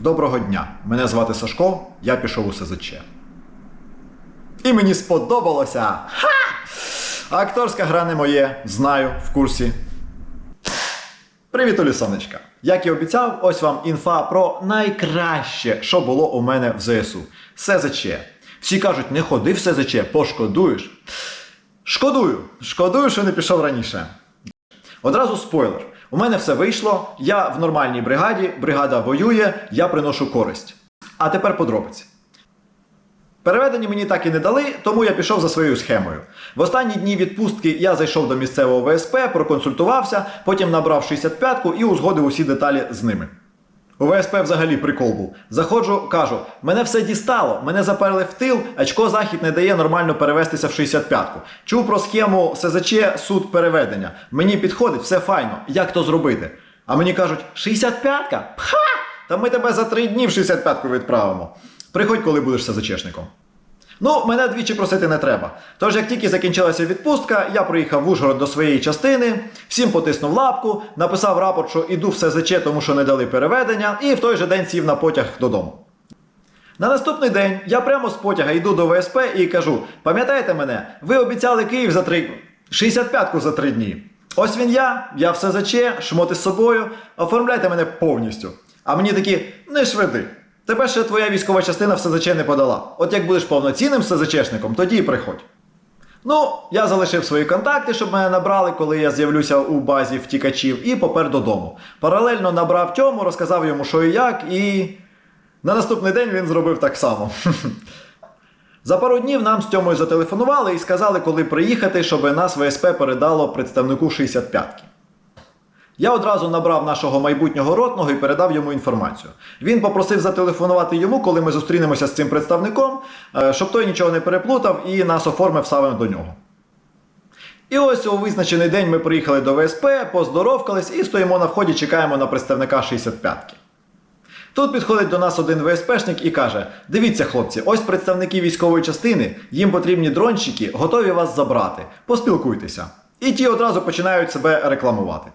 Доброго дня! Мене звати Сашко, я пішов у СЗЧ. І мені сподобалося! Ха! Акторська гра не моє, знаю, в курсі. Привіт, Олісонечка! Як і обіцяв, ось вам інфа про найкраще, що було у мене в ЗСУ. СЗЧ. Всі кажуть, не ходи в СЗЧ, пошкодуєш. Шкодую, шкодую, що не пішов раніше. Одразу спойлер. У мене все вийшло, я в нормальній бригаді, бригада воює, я приношу користь. А тепер подробиці. Переведені мені так і не дали, тому я пішов за своєю схемою. В останні дні відпустки я зайшов до місцевого ВСП, проконсультувався, потім набрав 65-ку і узгодив усі деталі з ними. У ВСП взагалі прикол був. Заходжу, кажу, мене все дістало, мене заперли в тил, очко захід не дає нормально перевестися в 65-ку. Чув про схему СЗЧ суд переведення. Мені підходить, все файно. Як то зробити? А мені кажуть, 65-ка? Пха! Та ми тебе за три дні в 65-ку відправимо. Приходь, коли будеш СЗЧшником. Ну, мене двічі просити не треба. Тож, як тільки закінчилася відпустка, я приїхав в Ужгород до своєї частини, всім потиснув лапку, написав рапорт, що іду в СЗЧ, тому що не дали переведення, і в той же день сів на потяг додому. На наступний день я прямо з потяга йду до ВСП і кажу: пам'ятаєте мене, ви обіцяли Київ за три 65-ку за три дні. Ось він я, я в СЗЧ, шмоти з собою, оформляйте мене повністю. А мені такі, не швиди. Тебе ще твоя військова частина в СЗЧ не подала. От як будеш повноцінним СЗЧшником, тоді й приходь. Ну, я залишив свої контакти, щоб мене набрали, коли я з'явлюся у базі втікачів, і попер додому. Паралельно набрав Тьому, розказав йому, що і як, і на наступний день він зробив так само. За пару днів нам з Тьомою зателефонували і сказали, коли приїхати, щоб нас ВСП передало представнику 65-ки. Я одразу набрав нашого майбутнього ротного і передав йому інформацію. Він попросив зателефонувати йому, коли ми зустрінемося з цим представником, е, щоб той нічого не переплутав і нас оформив саме до нього. І ось у визначений день ми приїхали до ВСП, поздоровкались і стоїмо на вході, чекаємо на представника 65-ки. Тут підходить до нас один ВСПшник і каже: Дивіться, хлопці, ось представники військової частини, їм потрібні дронщики, готові вас забрати. Поспілкуйтеся. І ті одразу починають себе рекламувати.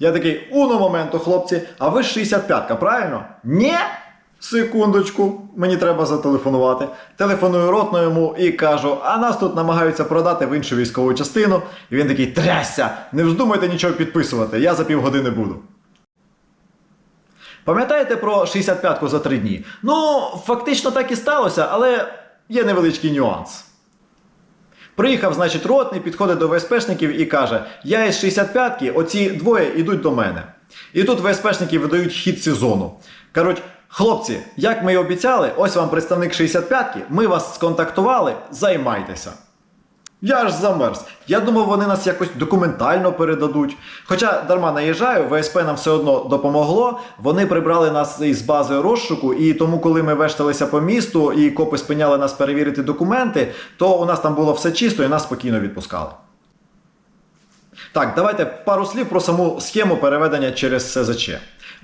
Я такий, уно моменту, хлопці, а ви ж 65-ка, правильно? Ні? Секундочку, мені треба зателефонувати. Телефоную ротно йому і кажу, а нас тут намагаються продати в іншу військову частину. І він такий, трясся, не вздумайте нічого підписувати, я за півгодини буду. Пам'ятаєте про 65-ку за три дні? Ну, фактично так і сталося, але є невеличкий нюанс. Приїхав, значить, ротний, підходить до ВСПшників і каже: Я із 65-ки, оці двоє йдуть до мене. І тут ВСПшники видають хід сезону. Кажуть, хлопці, як ми і обіцяли, ось вам представник 65-ки, ми вас сконтактували, займайтеся. Я ж замерз. Я думав, вони нас якось документально передадуть. Хоча дарма наїжджаю, ВСП нам все одно допомогло. Вони прибрали нас із бази розшуку, і тому, коли ми вешталися по місту і копи спиняли нас перевірити документи, то у нас там було все чисто і нас спокійно відпускали. Так, давайте пару слів про саму схему переведення через СЗЧ.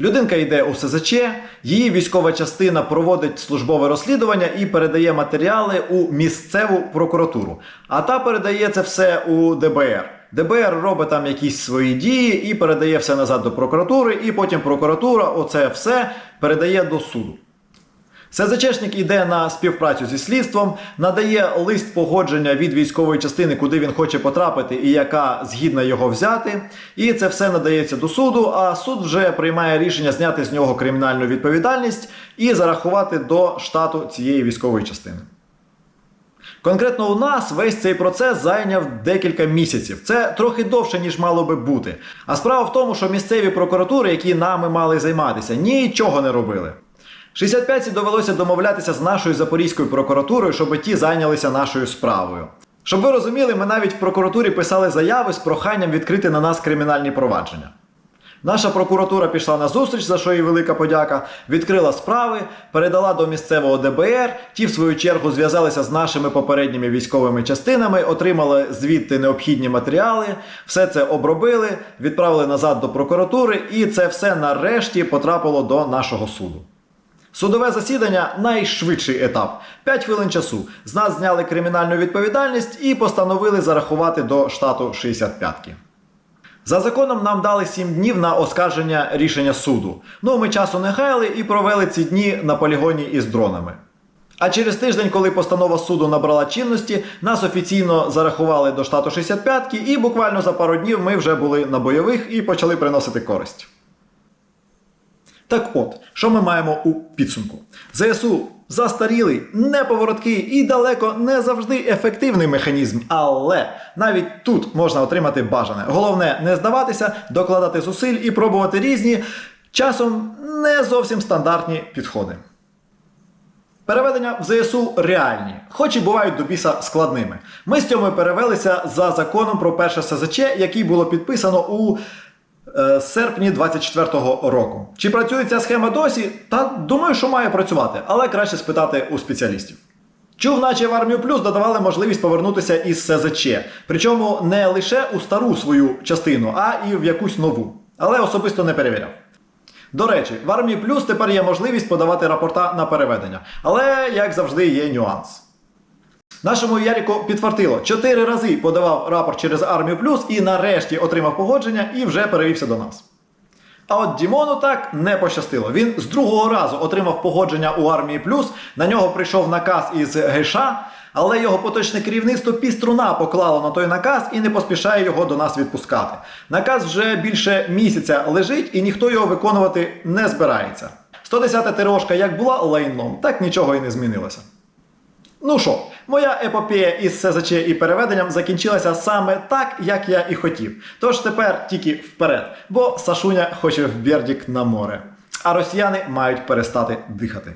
Людинка йде у СЗЧ, її військова частина проводить службове розслідування і передає матеріали у місцеву прокуратуру. А та передає це все у ДБР. ДБР робить там якісь свої дії і передає все назад до прокуратури, і потім прокуратура оце все передає до суду. СЗЧшник йде на співпрацю зі слідством, надає лист погодження від військової частини, куди він хоче потрапити і яка згідна його взяти. І це все надається до суду, а суд вже приймає рішення зняти з нього кримінальну відповідальність і зарахувати до штату цієї військової частини. Конкретно у нас весь цей процес зайняв декілька місяців. Це трохи довше, ніж мало би бути. А справа в тому, що місцеві прокуратури, які нами мали займатися, нічого не робили. 65-ці довелося домовлятися з нашою Запорізькою прокуратурою, щоб ті зайнялися нашою справою. Щоб ви розуміли, ми навіть в прокуратурі писали заяви з проханням відкрити на нас кримінальні провадження. Наша прокуратура пішла на зустріч, за що їй велика подяка, відкрила справи, передала до місцевого ДБР. Ті, в свою чергу, зв'язалися з нашими попередніми військовими частинами, отримали звідти необхідні матеріали, все це обробили, відправили назад до прокуратури, і це все нарешті потрапило до нашого суду. Судове засідання найшвидший етап 5 хвилин часу. З нас зняли кримінальну відповідальність і постановили зарахувати до штату 65-ки. За законом нам дали 7 днів на оскарження рішення суду. Ну, ми часу не гаяли і провели ці дні на полігоні із дронами. А через тиждень, коли постанова суду набрала чинності, нас офіційно зарахували до штату 65-ки, і буквально за пару днів ми вже були на бойових і почали приносити користь. Так от, що ми маємо у підсумку? ЗСУ застарілий, неповороткий і далеко не завжди ефективний механізм, але навіть тут можна отримати бажане. Головне не здаватися, докладати зусиль і пробувати різні, часом не зовсім стандартні підходи. Переведення в ЗСУ реальні, хоч і бувають до біса складними. Ми з цьому перевелися за законом про перше СЗЧ, який було підписано у е, серпні 24-го року. Чи працює ця схема досі? Та думаю, що має працювати, але краще спитати у спеціалістів. Чув, наче в армію плюс додавали можливість повернутися із СЗЧ, причому не лише у стару свою частину, а і в якусь нову. Але особисто не перевіряв. До речі, в армії плюс тепер є можливість подавати рапорта на переведення. Але, як завжди, є нюанс. Нашому Ярику підтвердило, чотири рази подавав рапорт через армію плюс і нарешті отримав погодження і вже перевівся до нас. А от Дімону так не пощастило. Він з другого разу отримав погодження у армії плюс. На нього прийшов наказ із ГШ, але його поточне керівництво піструна поклало на той наказ і не поспішає його до нас відпускати. Наказ вже більше місяця лежить і ніхто його виконувати не збирається. 110 ТРОшка як була лайном, так нічого і не змінилося. Ну що, моя епопея із СЗЧ і переведенням закінчилася саме так, як я і хотів. Тож тепер тільки вперед, бо Сашуня хоче в Бердік на море. А росіяни мають перестати дихати.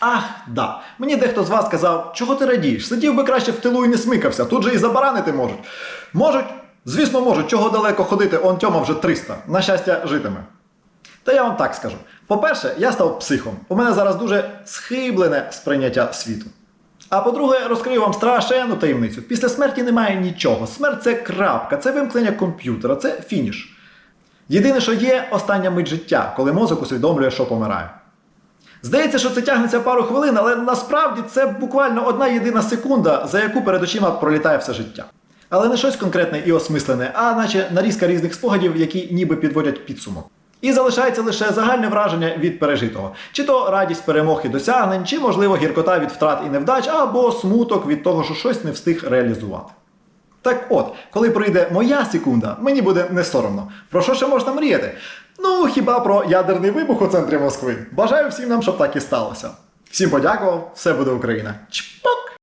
Ах, да. Мені дехто з вас казав, чого ти радієш? Сидів би краще в тилу і не смикався, тут же і забаранити можуть. Можуть, звісно, можуть, чого далеко ходити, он Тьома вже 300. На щастя, житиме. Та я вам так скажу. По-перше, я став психом. У мене зараз дуже схиблене сприйняття світу. А по-друге, розкрию вам страшенну таємницю. Після смерті немає нічого. Смерть це крапка, це вимкнення комп'ютера, це фініш. Єдине, що є, остання мить життя, коли мозок усвідомлює, що помирає. Здається, що це тягнеться пару хвилин, але насправді це буквально одна єдина секунда, за яку перед очима пролітає все життя. Але не щось конкретне і осмислене, а наче нарізка різних спогадів, які ніби підводять підсумок. І залишається лише загальне враження від пережитого, чи то радість перемог і досягнень, чи, можливо, гіркота від втрат і невдач, або смуток від того, що щось не встиг реалізувати. Так от, коли прийде моя секунда, мені буде не соромно. Про що ще можна мріяти? Ну, хіба про ядерний вибух у центрі Москви. Бажаю всім нам, щоб так і сталося. Всім подякував, все буде Україна. Чпок!